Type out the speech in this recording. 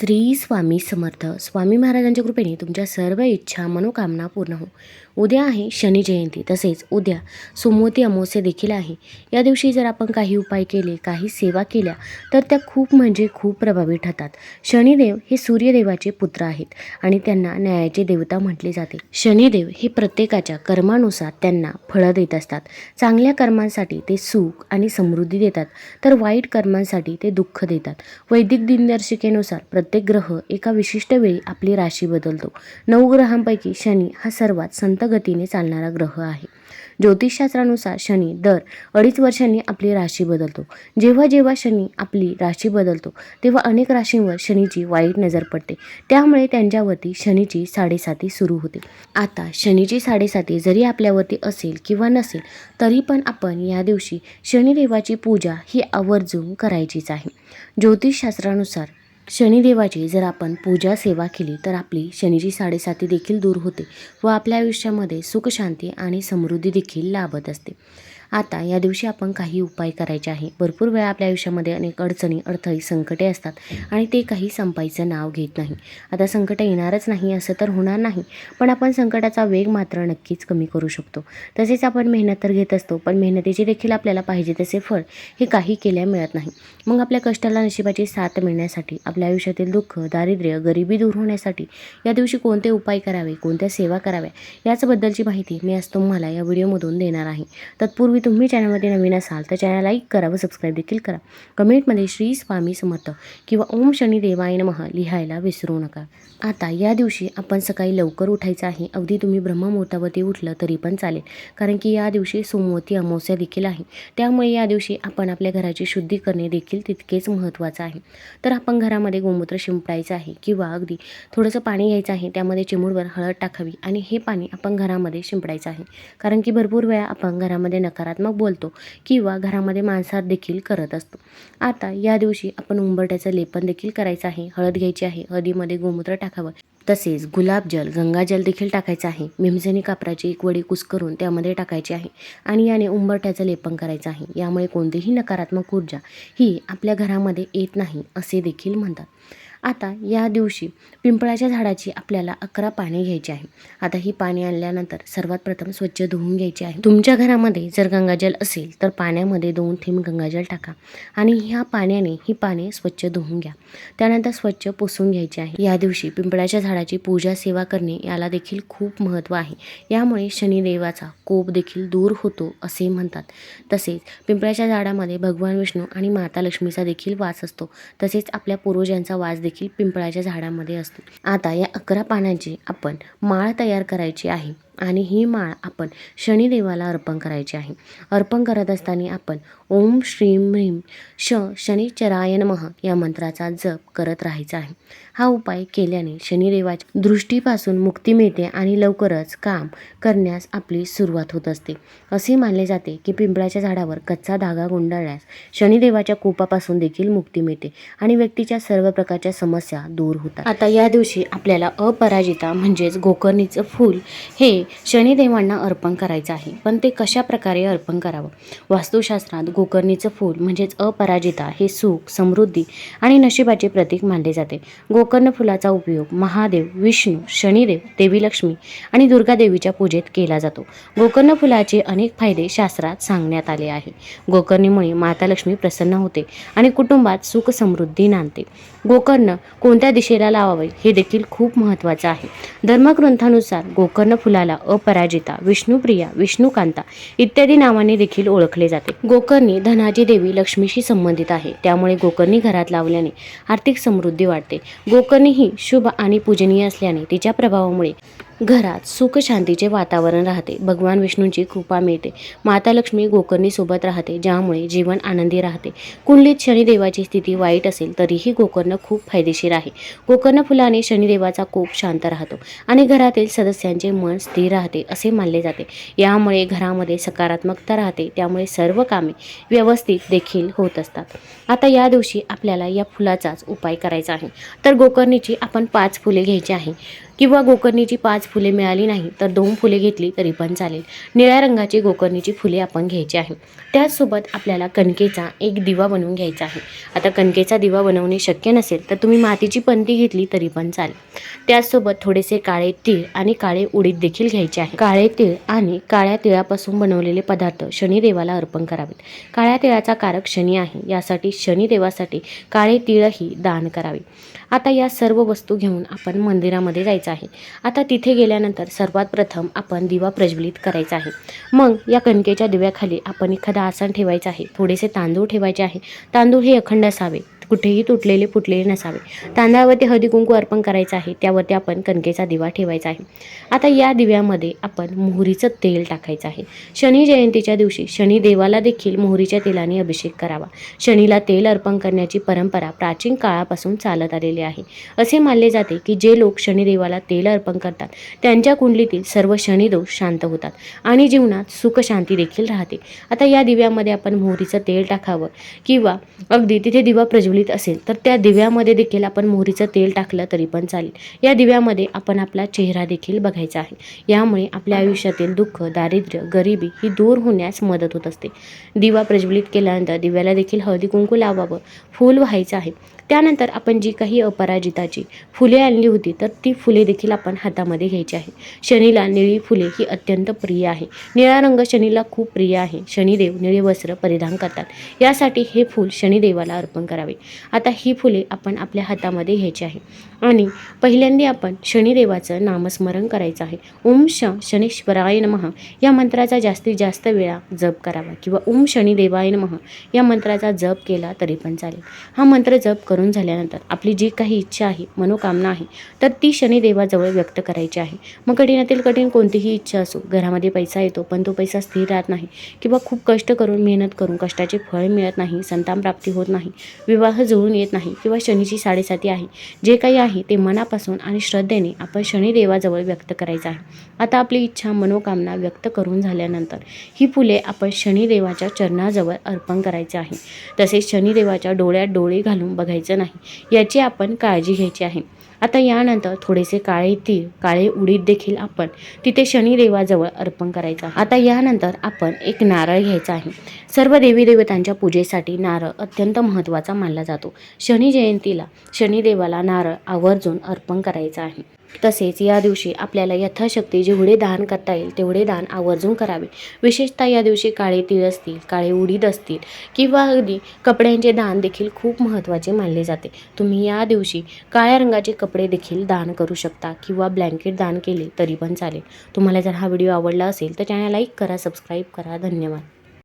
श्री स्वामी समर्थ. स्वामी महाराजांच्या कृपेने तुमच्या सर्व इच्छा मनोकामना पूर्ण हो. उद्या आहे शनी जयंती. तसेच उद्या सोमवती अमावस्या देखील आहे. या दिवशी जर आपण काही उपाय केले काही सेवा केल्या तर त्या खूप म्हणजे खूप प्रभावी ठरतात. शनिदेव हे सूर्यदेवाचे पुत्र आहेत आणि त्यांना न्यायाचे देवता म्हटले जाते. शनिदेव हे प्रत्येकाच्या कर्मानुसार त्यांना फळं देत असतात. चांगल्या कर्मांसाठी ते सुख आणि समृद्धी देतात तर वाईट कर्मांसाठी ते दुःख देतात. वैदिक दिनदर्शिकेनुसार प्रत्येक ग्रह एका विशिष्ट वेळी आपली राशी बदलतो. नऊ ग्रहांपैकी शनी हा सर्वात संत गतीने चालणारा ग्रह आहे. ज्योतिषशास्त्रानुसार शनी दर अडीच वर्षांनी आपली राशी बदलतो. जेव्हा जेव्हा शनी आपली राशी बदलतो तेव्हा अनेक राशींवर शनीची वाईट नजर पडते. त्यामुळे त्यांच्यावरती शनीची साडेसाती सुरू होते. आता शनीची साडेसाती जरी आपल्यावरती असेल किंवा नसेल तरी पण आपण या दिवशी शनिदेवाची पूजा ही आवर्जून करायचीच आहे. ज्योतिषशास्त्रानुसार शनिदेवाची जर आपण पूजा सेवा केली तर आपली शनीची साडेसाती देखील दूर होते व आपल्या आयुष्यामध्ये सुख शांती आणि समृद्धी देखील लाभत असते. आता या दिवशी आपण काही उपाय करायचे आहे. भरपूर वेळा आपल्या आयुष्यामध्ये अनेक अडचणी अडथळी संकटे असतात आणि ते काही संपायचं नाव घेत नाही. आता संकट येणारच नाही असं तर होणार नाही पण आपण संकटाचा वेग मात्र नक्कीच कमी करू शकतो. तसेच आपण मेहनत तर घेत असतो पण मेहनतीचे देखील आपल्याला पाहिजे तसे फळ हे काही केल्या मिळत नाही. मग आपल्या कष्टाला नशिबाची साथ मिळण्यासाठी आपल्या आयुष्यातील दुःख दारिद्र्य गरिबी दूर होण्यासाठी या दिवशी कोणते उपाय करावे कोणत्या सेवा कराव्या याचबद्दलची माहिती मी आज तुम्हाला या व्हिडिओमधून देणार आहे. तत्पूर्वी तुम्ही चॅनलमध्ये नवीन असाल तर चॅनल लाईक करा व सबस्क्राईब देखील करा. कमेंटमध्ये श्री स्वामी समर्थ किंवा ओम शनी देवाय नमः लिहायला विसरू नका. आता या दिवशी आपण सकाळी लवकर उठायचं आहे. अगदी तुम्ही ब्रह्ममुहूर्तावरती उठलं तरी पण चालेल. कारण की या दिवशी सोमवती अमावस्या देखील आहे. त्यामुळे या दिवशी आपण आपल्या घराची शुद्धी करणे देखील तितकेच महत्त्वाचं आहे. तर आपण घरामध्ये गोमूत्र शिंपडायचं आहे किंवा अगदी थोडंसं पाणी घ्यायचं आहे. त्यामध्ये चिमूडवर हळद टाकावी आणि हे पाणी आपण घरामध्ये शिंपडायचं आहे. कारण की भरपूर वेळा आपण घरामध्ये नकार नकारात्मक बोलतो किंवा घरामध्ये मांसाहार देखील करत असतो. आता या दिवशी आपण उंबरट्याचं लेपन देखील करायचं आहे. हळद घ्यायची आहे. हळदीमध्ये गोमूत्र टाकावं. तसेच गुलाबजल गंगाजल देखील टाकायचं आहे. भीमसेनी कापराची एक वडी कुस करून त्यामध्ये टाकायची आहे आणि याने उंबरट्याचं लेपन करायचं आहे. यामुळे कोणतीही नकारात्मक ऊर्जा ही आपल्या घरामध्ये येत नाही असे देखील म्हणतात. आता या दिवशी पिंपळाच्या झाडाची आपल्याला अकरा पाने घ्यायची आहे. आता ही पाने आणल्यानंतर सर्वात प्रथम स्वच्छ धुवून घ्यायची आहे. तुमच्या घरामध्ये जर गंगाजल असेल तर पाण्यामध्ये दोन थेंब गंगाजल टाका आणि ह्या पाण्याने ही पाने स्वच्छ धुवून घ्या. त्यानंतर स्वच्छ पुसून घ्यायची आहे. या दिवशी पिंपळाच्या झाडाची पूजा सेवा करणे याला देखील खूप महत्त्व आहे. यामुळे शनिदेवाचा कोप देखील दूर होतो असे म्हणतात. तसेच पिंपळाच्या झाडामध्ये भगवान विष्णू आणि माता लक्ष्मीचा देखील वास असतो. तसेच आपल्या पूर्वजांचा वास देखील पिंपळाच्या झाडामध्ये असतो. आता या अकरा पानांची आपण माळ तयार करायची आहे. आणि ही माळ आपण शनिदेवाला अर्पण करायची आहे. अर्पण करत असताना आपण ओम श्रीम ह्रीम श शनिचराय नमः या मंत्राचा जप करत राहायचा आहे. हा उपाय केल्याने शनिदेवाच्या दृष्टीपासून मुक्ती मिळते आणि लवकरच काम करण्यास आपली सुरुवात होत असते. असे मानले जाते की पिंपळाच्या झाडावर कच्चा धागा गुंडाळल्यास शनिदेवाच्या कोपापासून देखील मुक्ती मिळते आणि व्यक्तीच्या सर्व प्रकारच्या समस्या दूर होतात. आता या दिवशी आपल्याला अपराजिता म्हणजेच गोकर्णीचं फूल हे शनिदेवांना अर्पण करायचं आहे. पण ते कशा प्रकारे अर्पण करावं? वास्तुशास्त्रात गोकर्णीचं फूल म्हणजेच अपराजिता हे सुख समृद्धी आणि नशिबाचे प्रतीक मानले जाते. गोकर्ण फुलाचा उपयोग महादेव विष्णू शनिदेव देवी लक्ष्मी आणि दुर्गादेवीच्या पूजेत केला जातो. गोकर्ण फुलाचे अनेक फायदे शास्त्रात सांगण्यात आले आहे. गोकर्णीमुळे माता लक्ष्मी प्रसन्न होते आणि कुटुंबात सुख समृद्धी नांदते. गोकर्ण कोणत्या दिशेला लावावे हे देखील खूप महत्त्वाचं आहे. धर्मग्रंथानुसार गोकर्ण फुलाला अपराजिता विष्णुप्रिया विष्णुकांता इत्यादी नावाने देखील ओळखले जाते. गोकर्णी धनाजी देवी लक्ष्मीशी संबंधित आहे. त्यामुळे गोकर्णी घरात लावल्याने आर्थिक समृद्धी वाढते. गोकर्णी ही शुभ आणि पूजनीय असल्याने तिच्या प्रभावामुळे घरात सुखशांतीचे वातावरण राहते. भगवान विष्णूंची कृपा मिळते. माता लक्ष्मी गोकर्णीसोबत राहते ज्यामुळे जीवन आनंदी राहते. कुंडलीत शनिदेवाची स्थिती वाईट असेल तरीही गोकर्ण खूप फायदेशीर आहे. गोकर्ण फुलाने शनिदेवाचा कोप शांत राहतो आणि घरातील सदस्यांचे मन स्थिर राहते असे मानले जाते. यामुळे घरामध्ये सकारात्मकता राहते त्यामुळे सर्व कामे व्यवस्थित देखील होत असतात. आता या दिवशी आपल्याला या फुलाचाच उपाय करायचा आहे. तर गोकर्णीची आपण पाच फुले घ्यायची आहे. किंवा गोकर्णीची पाच फुले मिळाली नाही तर दोन फुले घेतली तरी पण चालेल. निळ्या रंगाची गोकर्णीची फुले आपण घ्यायची आहे. त्याचसोबत आपल्याला कणकेचा एक दिवा बनवून घ्यायचा आहे. आता कणकेचा दिवा बनवणे शक्य नसेल तर तुम्ही मातीची पंती घेतली तरी पण चालेल. त्याचसोबत थोडेसे काळे तीळ आणि काळे उडीद देखील घ्यायचे आहे. काळे तीळ आणि काळ्या तिळापासून बनवलेले पदार्थ शनिदेवाला अर्पण करावेत. काळ्या तिळाचा कारक शनी आहे. यासाठी शनिदेवासाठी काळे तीळही दान करावे. आता या सर्व वस्तू घेऊन आपण मंदिरामध्ये जायचं आहे. आता तिथे गेल्यानंतर सर्वात प्रथम आपण दिवा प्रज्वलित करायचा आहे. मग या कणकेच्या दिव्याखाली आपण एखादा आसन ठेवायचं आहे. थोडेसे तांदूळ ठेवायचे आहे. तांदूळ हे अखंड असावे. कुठेही तुटलेले फुटलेले नसावे. तांदळावरती हळदी कुंकू अर्पण करायचं आहे त्यावरती आपण कणकेचा दिवा ठेवायचा आहे. आता या दिव्यामध्ये आपण मोहरीचं तेल टाकायचं आहे. शनी जयंतीच्या दिवशी शनी देवाला देखील मोहरीच्या तेलाने अभिषेक करावा. शनीला तेल अर्पण करण्याची परंपरा प्राचीन काळापासून चालत आलेली आहे. असे मानले जाते की जे लोक शनिदेवाला तेल अर्पण करतात त्यांच्या कुंडलीतील सर्व शनिदोष शांत होतात आणि जीवनात सुख शांती देखील राहते. आता या दिव्यामध्ये आपण मोहरीचं तेल टाकावं किंवा अगदी तिथे दिवा प्रज्वलित असेल तर त्या दिव्यामध्ये देखील आपण मोहरीचं तेल टाकलं तरी पण चालेल. या दिव्यामध्ये आपण आपला चेहरा देखील बघायचा आहे. यामुळे आपल्या आयुष्यातील दुःख दारिद्र्य गरिबी ही दूर होण्यास मदत होत असते. दिवा प्रज्वलित केल्यानंतर दिव्याला देखील हळदी कुंकू लावावं फूल व्हायचं आहे. त्यानंतर आपण जी काही अपराजिताची फुले आणली होती तर ती फुले देखील आपण हातामध्ये घ्यायची आहे. शनीला निळी फुले ही अत्यंत प्रिय आहे. निळा रंग शनीला खूप प्रिय आहे. शनिदेव निळे वस्त्र परिधान करतात. यासाठी हे फूल शनिदेवाला अर्पण करावे. आता ही फुले आपण आपल्या हातामध्ये घ्यायची आहे. आणि पहिल्यांदा आपण शनिदेवाचं नामस्मरण करायचं आहे. ओम श शनीश्वराय नमः. या मंत्राचा जास्तीत जास्त वेळा जप करावा किंवा ओम शनिदेवाय नमः. या मंत्राचा जप केला तरी पण चालेल. हा मंत्र जप करून झाल्यानंतर आपली जी काही इच्छा आहे मनोकामना आहे तर ती शनिदेवाजवळ व्यक्त करायची आहे. मग कठीणातील कठीण कोणतीही इच्छा असो घरामध्ये पैसा येतो पण तो पैसा स्थिर राहत नाही किंवा खूप कष्ट करून मेहनत करून कष्टाचे फळ मिळत नाही संतान प्राप्ती होत नाही विवाह जुळून येत नाही किंवा शनीची साडेसाती आहे. जे काही आहे ते मनापासून आणि श्रद्धेने आपण शनिदेवाजवळ व्यक्त करायचं आहे. आता आपली इच्छा मनोकामना व्यक्त करून झाल्यानंतर ही फुले आपण शनिदेवाच्या चरणाजवळ अर्पण करायचे आहे. तसेच शनिदेवाच्या डोळ्यात डोळे घालून बघायचं नाही. याची आपण काळजी घ्यायची आहे. आता यानंतर थोडेसे काळे तीळ काळे उडीद देखील आपण तिथे शनिदेवाजवळ अर्पण करायचा आता यानंतर आपण एक नारळ घ्यायचा आहे. सर्व देवी देवतांच्या पूजेसाठी नारळ अत्यंत महत्त्वाचा मानला जातो. शनी जयंतीला शनिदेवाला नारळ आवर्जून अर्पण करायचा आहे. तसेच या दिवशी आपल्याला यथाशक्ती जेवढे दान करता येईल तेवढे दान आवर्जून करावे. विशेषतः या दिवशी काळे तीळ असतील काळे उडीद असतील किंवा अगदी कपड्यांचे दान देखील खूप महत्त्वाचे मानले जाते. तुम्ही या दिवशी काळ्या रंगाचे कपडे देखील दान करू शकता किंवा ब्लँकेट दान केले तरी पण चालेल. तुम्हाला जर हा व्हिडिओ आवडला असेल तर चॅनल लाईक करा सबस्क्राईब करा. धन्यवाद.